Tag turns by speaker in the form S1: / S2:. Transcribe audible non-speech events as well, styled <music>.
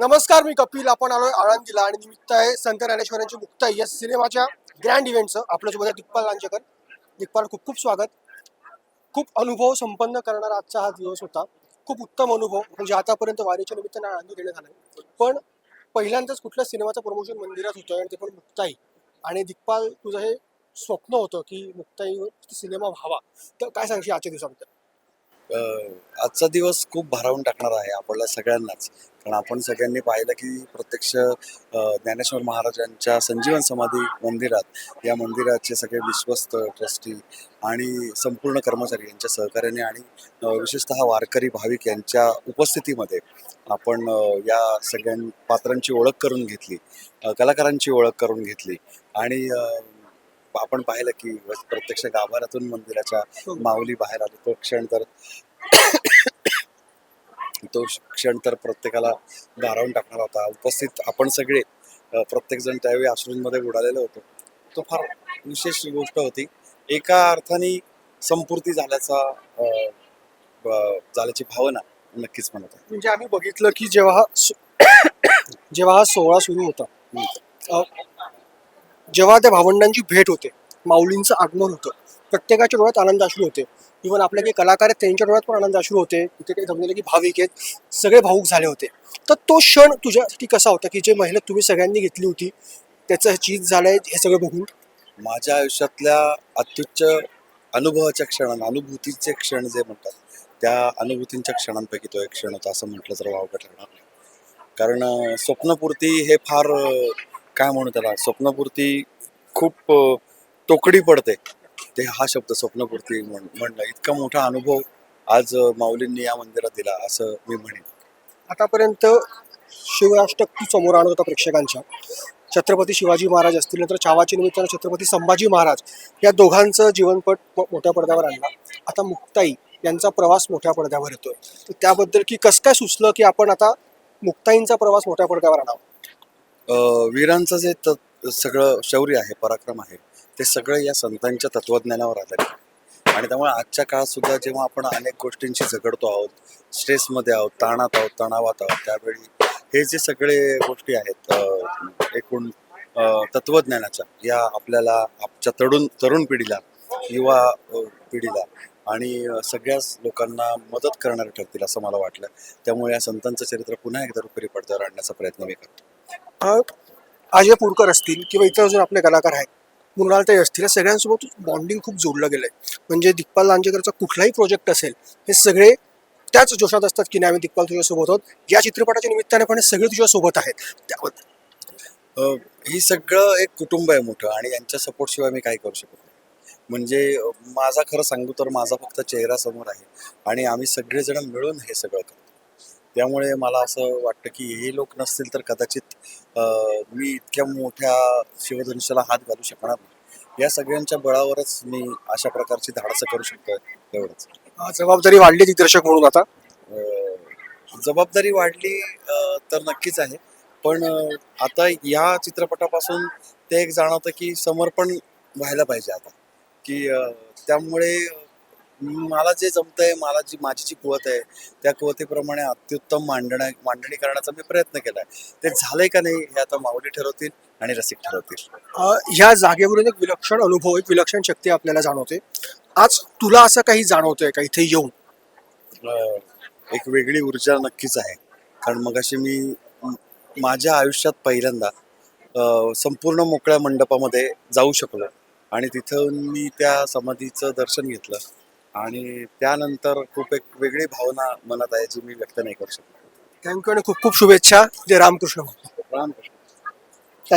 S1: नमस्कार मी कपिल. आपण आलोय आळंदीला आणि निमित्त आहे संत ज्ञानेश्वरांची मुक्ताई या सिनेमाच्या ग्रँड इव्हेंटचं आपल्यासोबत आहे दिग्पाल लांजेकर. दिग्पाल खूप खूप स्वागत. खूप अनुभव संपन्न करणारा आजचा हा दिवस होता. खूप उत्तम अनुभव. म्हणजे आतापर्यंत वारीच्या निमित्तानं आळंदी देण्यात आलाय. पण पहिल्यांदाच कुठल्या सिनेमाचं प्रमोशन मंदिरात होतं आणि ते पण मुक्ताई. आणि दिग्पाल तुझं हे स्वप्न होतं की मुक्ताई सिनेमा व्हावा. तर काय सांगशील आजच्या दिवसाबद्दल?
S2: आजचा दिवस खूप भारावून टाकणार आहे आपल्याला सगळ्यांनाच. कारण आपण सगळ्यांनी पाहिलं की प्रत्यक्ष ज्ञानेश्वर महाराजांच्या संजीवन समाधी मंदिरात या मंदिराचे सगळे विश्वस्त ट्रस्टी आणि संपूर्ण कर्मचारी यांच्या सहकार्याने आणि विशेषतः वारकरी भाविक यांच्या उपस्थितीमध्ये आपण या सगळ्यां पात्रांची ओळख करून घेतली कलाकारांची ओळख करून घेतली आणि आपण पाहिलं की प्रत्यक्ष गाभाऱ्यातून मंदिराच्या माऊली बाहेर आली. तो क्षण तर तो क्षण तर प्रत्येकाला भारावून टाकणार होता. उपस्थित आपण सगळे अ, प्रत्येकजण त्यावेळी अश्रूंमध्ये बुडालेलो होतो. तो फार विशेष गोष्ट होती. एका अर्थाने संपूर्ती झाल्याचा झाल्याची भावना नक्कीच म्हणत आहे
S1: म्हणजे आम्ही बघितलं की जेव्हा हा <coughs> जेव्हा हा सोहळा सुरू होता जेव्हा त्या भावंडांची भेट होते माऊलींचं आगमन होतं प्रत्येकाच्या डोळ्यात आनंद अश्रू होते. इव्हन आपले काही कलाकार आहेत त्यांच्या डोळ्यात पण आनंद अश्रू होते. इथे काही जमलेले की भाविक आहेत सगळे भाऊक झाले होते. तर तो क्षण तुझ्यासाठी कसा होता की जे मेहनत तुम्ही सगळ्यांनी घेतली होती त्याचं चीज झालंय हे सगळं बघून?
S2: माझ्या आयुष्यातल्या अत्युच्च अनुभवाच्या क्षण अनुभूतीचे क्षण जे म्हणतात त्या अनुभूतींच्या क्षणांपैकी तो एक क्षण होता असं म्हटलं तर वावगं ठरणार नाही. कारण स्वप्नपूर्ती हे फार काय म्हणू त्याला? स्वप्नपूर्ती खूप तोकडी पडते. ते हा शब्द स्वप्नपूर्ती म्हण म्हणणं. इतका मोठा अनुभव आज माऊलींनी या मंदिरात दिला असं मी म्हणेन.
S1: आतापर्यंत शिवराष्ट्रक तू समोर आणत होता प्रेक्षकांच्या. छत्रपती शिवाजी महाराज असतील नंतर छावाच्या निमित्तानं छत्रपती संभाजी महाराज या दोघांचं जीवनपट मोठ्या पडद्यावर आणला. आता मुक्ताई यांचा प्रवास मोठ्या पडद्यावर येतोय. तर त्याबद्दल की कसं काय सुचलं की आपण आता मुक्ताईंचा प्रवास मोठ्या पडद्यावर आणावा?
S2: वीरांचं जे त सगळं शौर्य आहे पराक्रम आहे ते सगळं या संतांच्या तत्वज्ञानावर आधारित आहे. आणि त्यामुळे आजच्या काळात सुद्धा जेव्हा आपण अनेक गोष्टींशी झगडतो आहोत स्ट्रेसमध्ये आहोत ताणात आहोत तणावात आहोत त्यावेळी हे जे सगळे गोष्टी आहेत एकूण तत्वज्ञानाच्या या आपल्याला आमच्या तरुण तरुण पिढीला युवा पिढीला आणि सगळ्याच लोकांना मदत करणारे ठरतील असं मला वाटलं. त्यामुळे या संतांचं चरित्र पुन्हा एकदा रुपेरी पडद्यावर आणण्याचा प्रयत्न मी करतो.
S1: अजय पुरकर असतील किंवा इतर अजून आपले कलाकार आहेत मृणालताई असतील या सगळ्यांसोबत बॉन्डिंग खूप जोडलं गेलं आहे म्हणजे दिग्पाल लांजेकरचा कुठलाही प्रोजेक्ट असेल हे सगळे त्याच जोशात असतात की नाही आम्ही दिग्पाल तुझ्यासोबत आहोत. या चित्रपटाच्या निमित्ताने पण हे सगळे तुझ्यासोबत आहेत. त्याबद्दल
S2: ही सगळं एक कुटुंब आहे मोठं आणि यांच्या सपोर्टशिवाय मी काय करू शकत नाही. म्हणजे माझा खरं सांगू तर माझा फक्त चेहरा समोर आहे आणि आम्ही सगळेजण मिळून हे सगळं करतो. त्यामुळे मला असं वाटतं की हे लोक नसतील तर कदाचित मी इतक्या मोठ्या शिवधनुष्याला हात घालू शकणार नाही. या सगळ्यांच्या बळावरच मी अशा प्रकारची धाडसं करू शकतो एवढंच.
S1: जबाबदारी वाढली दिग्दर्शक म्हणून आता.
S2: जबाबदारी वाढली तर नक्कीच आहे. पण आता या चित्रपटापासून ते एक जाणवतं की समर्पण व्हायला पाहिजे आता. की त्यामुळे मला जे जमतंय मला जी माझी जी कुवत आहे त्या कुवतीप्रमाणे अत्युत्तम मांडण्या मांडणी करण्याचा मी प्रयत्न केलाय. ते झालंय का नाही हे आता माऊली ठरवतील आणि रसिक ठरवतील.
S1: ह्या जागेवरून एक विलक्षण अनुभव एक विलक्षण शक्ती आपल्याला जाणवते. आज तुला असं काही जाणवतंय का इथे येऊन?
S2: एक वेगळी ऊर्जा नक्कीच आहे. कारण मगाशी मी म- माझ्या आयुष्यात पहिल्यांदा संपूर्ण मोकळ्या मंडपामध्ये जाऊ शकलो. आणि तिथं मी त्या समाधीचं दर्शन घेतलं. आणि त्यानंतर खूप एक वेगळी भावना मनात आहे जी मी व्यक्त नाही करू शकलो
S1: थँक्यू आणि खूप खूप शुभेच्छा. जय रामकृष्ण.
S2: रामकृष्ण.